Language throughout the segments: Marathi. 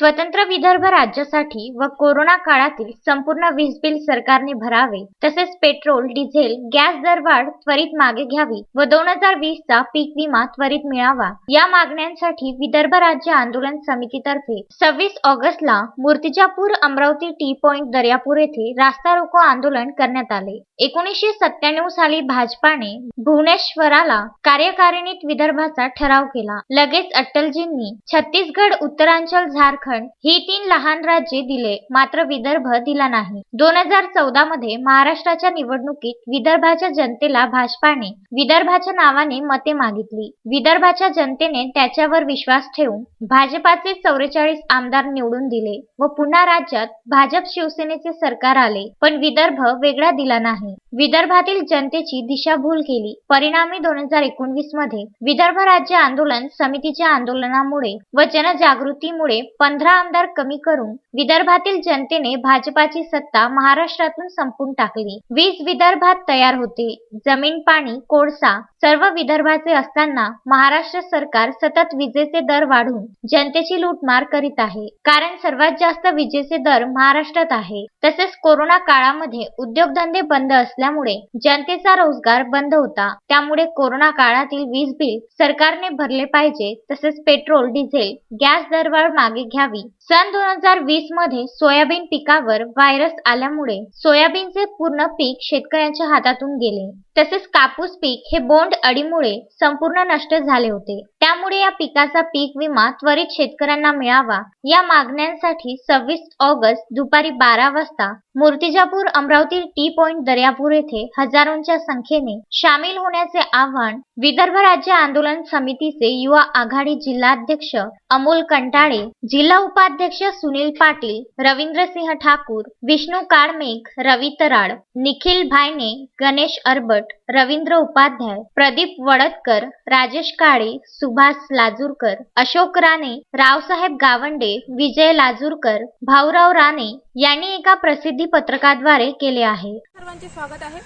स्वतंत्र विदर्भ राज्यासाठी व कोरोना काळातील संपूर्ण वीज बिल सरकारने भरावे तसेच पेट्रोल डिझेल गॅस दरवाढ त्वरित मागे घ्यावी व दोन हजार वीस चा पीक विमा त्वरित मिळावा. या मागण्यांसाठी विदर्भ राज्य आंदोलन समितीतर्फे सव्वीस ऑगस्टला मूर्तिजापूर अमरावती टी पॉइंट दर्यापूर येथे रास्ता रोको आंदोलन करण्यात आले. एकोणीसशे सत्त्याण्णव साली भाजपाने भुवनेश्वराला कार्यकारिणीत विदर्भाचा ठराव केला. लगेच अटलजींनी छत्तीसगड उत्तरांचल झारखंड ही तीन लहान राज्ये दिले मात्र विदर्भ दिला नाही. दोन हजार चौदा मध्ये महाराष्ट्राच्या निवडणुकीत विदर्भाच्या जनतेला भाजपाने विदर्भाच्या नावाने मते मागितली. विदर्भाच्या जनतेने त्याच्यावर विश्वास ठेवून भाजपाचे चौवेचाळीस आमदार निवडून दिले व पुन्हा राज्यात भाजप शिवसेनेचे सरकार आले पण विदर्भ वेगळा दिला नाही. विदर्भातील जनतेची दिशाभूल केली. परिणामी दोन हजार एकोणवीसमध्ये विदर्भ राज्य आंदोलन समितीच्या आंदोलनामुळे व जनजागृतीमुळे पंधरा आमदार कमी करून विदर्भातील जनतेने भाजपाची सत्ता महाराष्ट्रातून संपून टाकली. वीज विदर्भात तयार होते. जमीन पाणी कोळसा सर्व विदर्भाचे असताना महाराष्ट्र सरकार सतत विजेचे दर वाढवून जनतेची लूटमार करीत आहे. कारण सर्वात जास्त विजेचे दर महाराष्ट्रात आहे. तसेच कोरोना काळामध्ये उद्योगधंदे बंद असल्यामुळे जनतेचा रोजगार बंद होता. त्यामुळे कोरोना काळातील वीज बिल सरकारने भरले पाहिजे. तसेच पेट्रोल डिझेल गॅस दरवाढ मागे घ्यावी. सन दोन हजार वीसमध्ये सोयाबीन पिकावर व्हायरस आल्यामुळे सोयाबीनचे पूर्ण पीक शेतकऱ्यांच्या हातातून गेले. तसेच कापूस पीक हे बोंड अडीमुळे संपूर्ण नष्ट झाले होते. त्यामुळे या पिकाचा पीक विमा त्वरित शेतकऱ्यांना मिळावा या मागण्यांसाठी सव्वीस ऑगस्ट दुपारी बारा वाजता मूर्तिजापूर अमरावती टी पॉइंट दर्यापूर येथे हजारोंच्या संख्येने सामील होण्याचे आवाहन विदर्भ राज्य आंदोलन समितीचे युवा आघाडी जिल्हाध्यक्ष अमोल कंटाळे जिल्हा उपाध्यक्ष सुनील पाटील रवींद्रसिंह ठाकूर विष्णू काळमेघ रवी तराड निखिल भायने गणेश अरबट रवींद्र उपाध्याय प्रदीप वडतकर राजेश काळे सुभाष लाजूरकर अशोक राणे रावसाहेब गावंडे विजय लाजूरकर भाऊराव राणे यांनी एका प्रसिद्धी पत्रकाद्वारे केले आहे. सर्वांचे स्वागत आहे.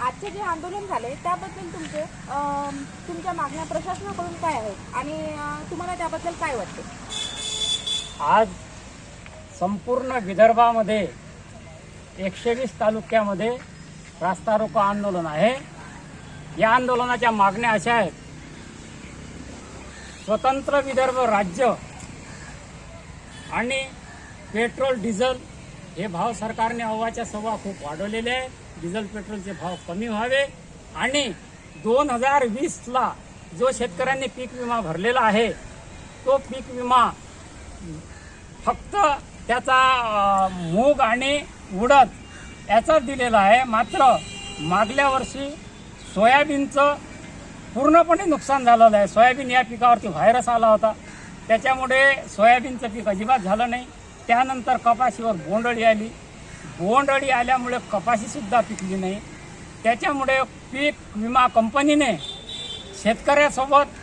आजचे जे आंदोलन झाले त्याबद्दल तुमचे तुमच्या मागण्या प्रशासनाकडून काय आहेत? आणि तुम्हाला त्याबद्दल काय वाटते? आज संपूर्ण विदर्भामध्ये एकशे वीस तालुक्यामध्ये रास्ता रोको आंदोलन आहे. या आंदोलनाच्या मागण्या अशा आहेत. स्वतंत्र विदर्भ राज्य आणि पेट्रोल डिझेल हे भाव सरकारने अव्वाच्या सव्वा खूप वाढवलेले आहे. डिझेल पेट्रोलचे भाव कमी व्हावे आणि दोन हजार वीसला जो शेतकऱ्यांनी पीक विमा भरलेला आहे तो पीक विमा फक्त त्याचा मूग आणि उडद याचाच दिलेला आहे. मात्र मागल्या वर्षी सोयाबीनचं पूर्णपणे नुकसान झालेलं आहे. सोयाबीन या पिकावरती व्हायरस आला होता. त्याच्यामुळे सोयाबीनचं पीक अजिबात झालं नाही. त्यानंतर कपाशीवर बोंडअळी आली. बोंडअळी आल्यामुळे कपाशीसुद्धा पिकली नाही. त्याच्यामुळे पीक विमा कंपनीने शेतकऱ्यासोबत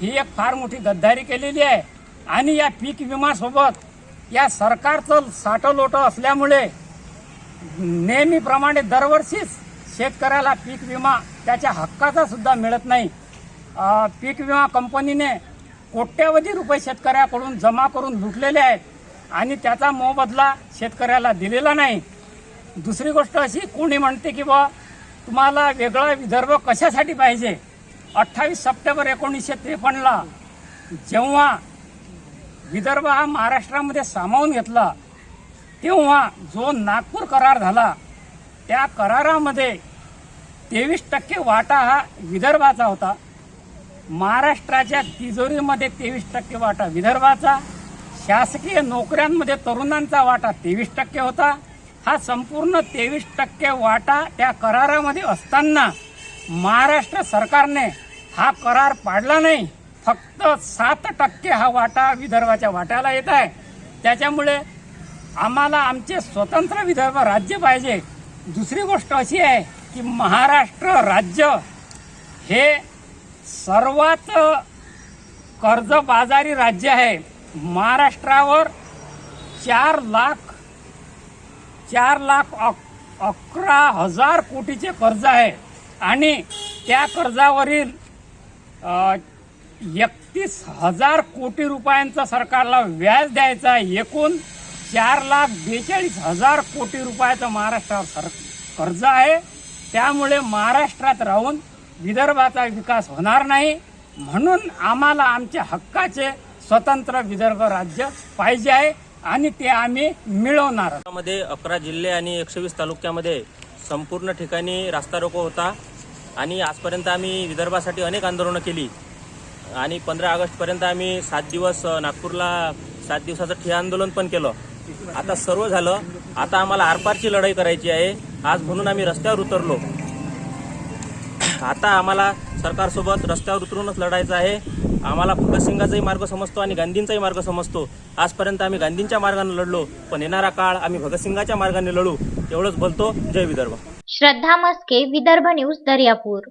ही एक फार मोठी गद्दारी केलेली आहे. आणि या पीक विमासोबत या सरकारचं साठं लोटं असल्यामुळे नेहमीप्रमाणे दरवर्षीच शेतकऱ्याला पीक विमा त्याच्या हक्काचा सुद्धा मिळत नाही. पीक विमा कंपनीने कोट्यवधी रुपये शेतकऱ्याकडून जमा करून लुटलेले आहेत आणि त्याचा मोबदला शेतकऱ्याला दिलेला नाही. दुसरी गोष्ट अशी कोणी म्हणते की बा तुम्हाला वेगळा विदर्भ कशासाठी पाहिजे? अठ्ठावीस सप्टेंबर एकोणीसशे त्रेपन्नला जेव्हा विदर्भ हा महाराष्ट्रामध्ये सामावून घेतला तेव्हा जो नागपूर करार झाला त्या करारामध्ये तेवीस टक्के वाटा हा विदर्भाचा होता. महाराष्ट्राच्या तिजोरीमध्ये तेवीस टक्के वाटा विदर्भाचा शासकीय नोकऱ्यांमध्ये तरुणांचा वाटा तेवीस टक्के होता. हा संपूर्ण तेवीस टक्के वाटा त्या करारामध्ये असताना महाराष्ट्र सरकारने हा करार पाडला नाही. फक्त सात टक्के हा वाटा विदर्भाच्या वाट्याला येत आहे. त्याच्यामुळे आम्हाला आमचे स्वतंत्र विदर्भ राज्य पाहिजे. दुसरी गोष्ट अशी आहे की महाराष्ट्र राज्य हे सर्वात कर्जबाजारी राज्य आहे. महाराष्ट्रावर चार लाख चार लाख अक- अकरा हजार कोटीचे कर्ज आहे. आणि त्या कर्जावरील एकतीस हजार कोटी रुपयांचं सरकारला व्याज द्यायचं आहे एकूण. चार लाख बेचाळीस हजार कोटी रुपयाचं महाराष्ट्रावर सर कर्ज आहे. त्यामुळे महाराष्ट्रात राहून विदर्भाचा विकास होणार नाही. म्हणून आम्हाला आमच्या हक्काचे स्वतंत्र विदर्भ राज्य पाहिजे आहे आणि ते आम्ही मिळवणार मध्ये अकरा जिल्हे आणि एकशे वीस तालुक्यामध्ये संपूर्ण ठिकाणी रास्ता रोको होता. आणि आजपर्यंत आम्ही विदर्भासाठी अनेक आंदोलनं केली. आणि पंधरा ऑगस्टपर्यंत आम्ही सात दिवस नागपूरला सात दिवसाचं ठिय्या आंदोलन पण केलं. आता सर्व झालं. आता आम्हाला आरपारची लढाई करायची आहे. आज म्हणून आम्ही रस्त्यावर उतरलो. आता आम्हाला सरकारसोबत रस्त्यावर उतरूनच लढायचं आहे. आम्हाला भगतसिंगाचाही मार्ग समजतो आणि गांधींचाही मार्ग समजतो. आजपर्यंत आम्ही गांधींच्या मार्गाने लढलो पण येणारा काळ आम्ही भगतसिंगाच्या मार्गाने लढू एवढंच बोलतो. जय विदर्भ. श्रद्धा मस्के विदर्भ न्यूज दर्यापूर.